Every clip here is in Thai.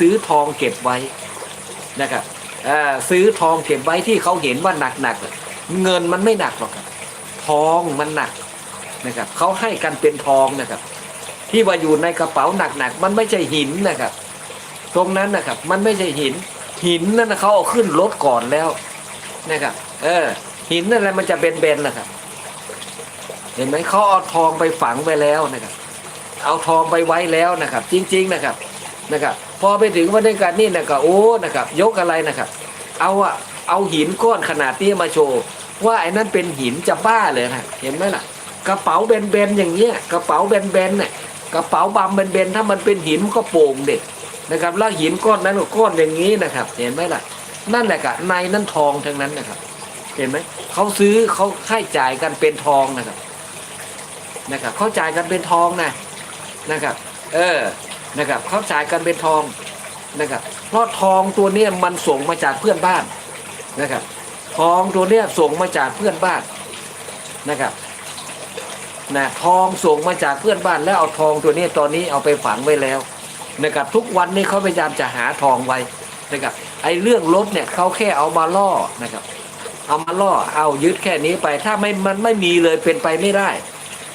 ซื้อทองเก็บไว้นะครับซื้อทองเก็บไว้ที่เขาเห็นว่าหนักๆเงินมันไม่หนักหรอกครับทองมันหนักนะครับเขาให้กันเป็นทองนะครับ ที่ว่าอยู่ในกระเป๋าหนักๆมันไม่ใช่หินนะครับ ตรงนั้นนะครับมันไม่ใช่หิน หินนั่นเขาเอาขึ้นรถก่อนแล้วนะครับ เออ หินนั่นแหละมันจะเบนๆนะครับ เห็นไหมเขาเอาทองไปฝังไปแล้วนะครับ เอาทองไปไว้แล้วนะครับ จริง ๆนะครับ นะครับพอไปถึงวันนี้กันนี่นะครับโอ้นะครับยกอะไรนะครับเอาอะเอาหินก้อนขนาดนี้มาโชว์ ว่าไอ้นั่นเป็นหินจะบ้าเลยนะเห็นไหมล่ะ กระเป๋าเบนๆอย่างเงี้ยกระเป๋าเบนๆเนี่ยกระเป๋าบำเบนๆถ้ามันเป็นหินมันก็โป่งเด็กนะครับแล้วหินก้อนนั้นก็ก้อนอย่างนี้นะครับ เห็นไหมล่ะ นั่นแหละกะในนั่นทองทั้งนั้นนะครับ เห็นไหมเขาซื้อเขาให้จ่ายกันเป็นทองนะครับนะครับเขาจ่ายกันเป็นทองนะนะครับ เออ นะครับเขาจ่ายกันเป็นทองนะครับเพราะทองตัวเนี้ยมันส่งมาจากเพื่อนบ้านนะครับ ทองตัวเนี้ยส่งมาจากเพื่อนบ้านนะครับนะทองส่งมาจากเพื่อนบ้านแล้วเอาทองตัวนี้ตอนนี้เอาไปฝังไว้แล้วนะครับทุกวันนี้เขาพยายามจะหาทองไว้นะครับไอ้เรื่องรถเนี่ยเขาแค่เอามาล่อนะครับ เอามาล่อเอายึดแค่นี้ไปถ้าไม่มันไม่มีเลยเป็นไปไม่ได้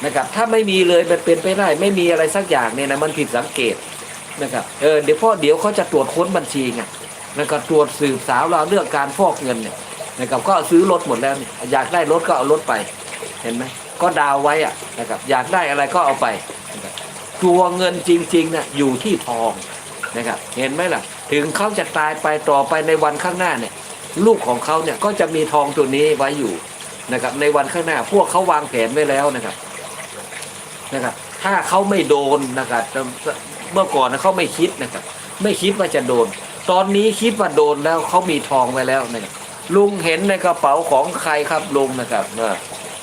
นะครับ ถ้าไม่มีเลยมันเป็นไปได้ ไม่มีอะไรสักอย่างเนี่ยนะมันผิดสังเกตนะครับเออเดี๋ยวพ่อเดี๋ยวเขาจะตรวจค้นบัญชีไงแล้วก็ตรวจสืบสาวเราเรื่องการฟอกเงินเนี่ยนะครับก็ซื้อรถหมดแล้วนี่อยากได้รถก็เอารถไปเห็นไหมก็ดาวไว้อะนะครับอยากได้อะไรก็เอาไปนะครับตัวเงินจริงๆน่ะอยู่ที่ทองนะครับเห็นไหมล่ะ ถึงเขาจะตายไปต่อไปในวันข้างหน้าเนี่ยลูกของเขาเนี่ยก็จะมีทองตัวนี้ไว้อยู่นะครับในวันข้างหน้าพวกเขาวางแผนไว้แล้วนะครับ นะครับ ถ้าเขาไม่โดนนะครับเมื่อก่อนเขาไม่คิดนะครับ ไม่คิดว่าจะโดน ตอนนี้คิดว่าโดนแล้วเขามีทองไว้แล้วนะครับลุงเห็นในกระเป๋าของใครครับลุงนะครับน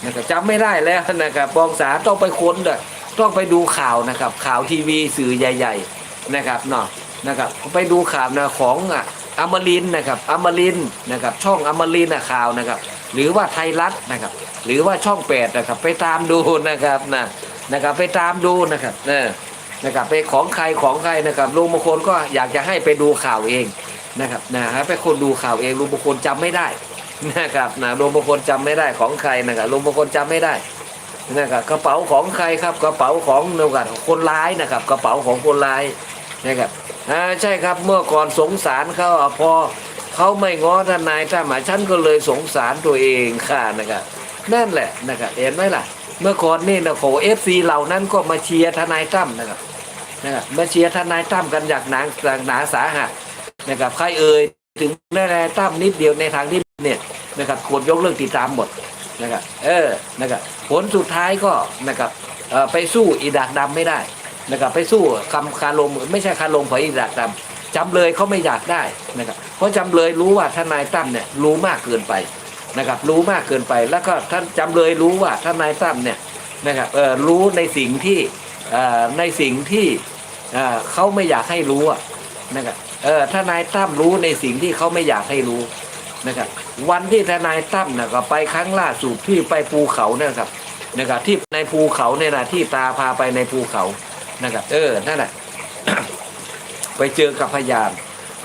ะครับจำไม่ได้แล้วนะครับปองสาต้องไปค้นด้วยต้องไปดูข่าวนะครับ ข่าวทีวีสื่อใหญ่ ๆนะครับเนาะนะครับไปดูข่าวนะของอะอมรินนะครับอมรินนะครับ ช่องอมรินนะข่าวนะครับ หรือว่าไทยรัฐนะครับ หรือว่าช่องแปดนะครับ ไปตามดูนะครับนะ นะครับไปตามดูนะครับเออนะครับไปของใครของใครนะครับลุงบางคนก็อยากจะให้ไปดูข่าวเองนะครับนะให้ไปคนดูข่าวเองลุงบางคนจำไม่ได้นะครับนะลุงบางคนจำไม่ได้ของใครนะครับลุงบางคนจำไม่ได้นะครับกระเป๋าของใครครับกระเป๋าของเดียวกันคนร้ายนะครับ กระเป๋าของคนร้ายนะครับอ่าใช่ครับเมื่อก่อนสงสารเขาพอเขาไม่ง้อทนายถ้าหมายฉันก็เลยสงสารตัวเองค่ะนะครับนั่นแหละนะครับเห็นไหมล่ะ เมื่อก่อนนี่นะโขเอฟซีเหล่านั้นก็มาเชียร์ทนายตั้มนะครับนะครับมาเชียร์ทนายตั้มกันอย่างหนาอย่างหนาสาหัสนะครับใครเอ่ยถึงทนายตั้มนิดเดียวในทางที่เนี่ยนะครับควรยกเลิกติดตามหมดนะครับเออนะครับผลสุดท้ายก็นะครับไปสู้อีดากดำไม่ได้นะครับไปสู้คำคาลมไม่ใช่คาลมของอีดากดำจำเลยเขาไม่อยากได้นะครับเพราะจำเลยรู้ว่าทนายตั้มเนี่ยรู้มากเกินไป นะครับ รู้มากเกินไป แล้วก็ท่านจำเลยรู้ว่าท่านนายตั้มเนี่ยนะครับเออรู้ในสิ่งที่ในสิ่งที่เขาไม่อยากให้รู้นะครับเออทนายตั้มรู้ในสิ่งที่เขาไม่อยากให้รู้นะครับ วันที่ทนายตั้มนะก็ไปครั้งล่าสุดที่ไปภูเขาเนี่ยครับนะครับที่ในภูเขาเนี่ยนะที่ตาพาไปในภูเขานะครับ เออนั่นแหละไปเจอกับพยาน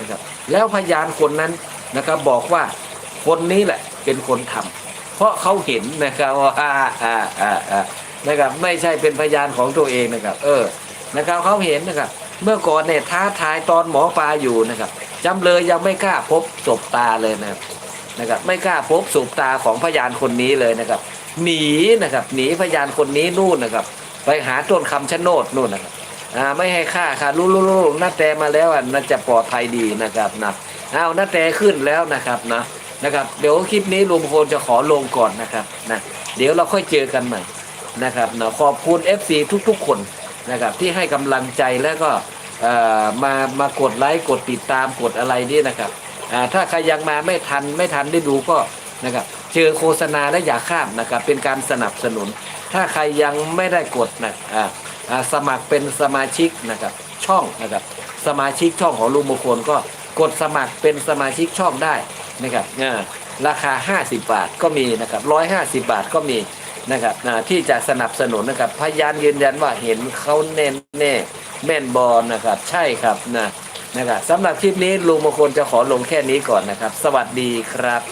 นะครับ แล้วพยานคนนั้นนะครับบอกว่า คนนี้แหละเป็นคนทำเพราะเขาเห็นนะครับว่าอ่าอ่าอ่าอ่านะครับไม่ใช่เป็นพยานของตัวเองนะครับ เออนะครับเขาเห็นนะครับ เมื่อก่อนเนี่ยท้าทายตอนหมอปลาอยู่นะครับจำเลยยังไม่กล้าพบศพตาเลยนะครับนะครับ ไม่กล้าพบศพตาของพยานคนนี้เลยนะครับ หนีนะครับ หนีพยานคนนี้นู่นนะครับ ไปหาต้นคำชะโนดนู่นนะครับอ่าไม่ให้ค่าค่ะรู้รู้รู้น้าแต่มาแล้วอะน่าจะปลอดภัยดีนะครับนะเอาน้าแต่ขึ้นแล้วนะครับนะ นะครับเดี๋ยวคลิปนี้ลุงพลจะขอลงก่อนนะครับนะเดี๋ยวเราค่อยเจอกันใหม่นะครับนะขอบคุณ FC ทุกๆ คนนะครับที่ให้กำลังใจแล้วก็เอ่อมามากดไลค์กดติดตามกดอะไรนี่นะครับถ้าใครยังมาไม่ทันไม่ทันได้ดูก็นะครับเจอโฆษณาและอย่าข้ามนะครับเป็นการสนับสนุน ถ้าใครยังไม่ได้กดนะอ่าสมัครเป็นสมาชิกนะครับช่องนะครับสมาชิกช่องของลุงมงคลก็กดสมัครเป็นสมาชิกช่องได้ นะครับอ่าราคา 50 บาทก็มีนะครับ150 บาทก็มีนะครับที่จะสนับสนุนนะครับพยานยืนยันว่าเห็นเขาแน่แน่แม่นบอลนะครับ ใช่ครับนะนะครับสำหรับคลิปนี้ลุงมงคลจะขอลงแค่นี้ก่อนนะครับ สวัสดีครับ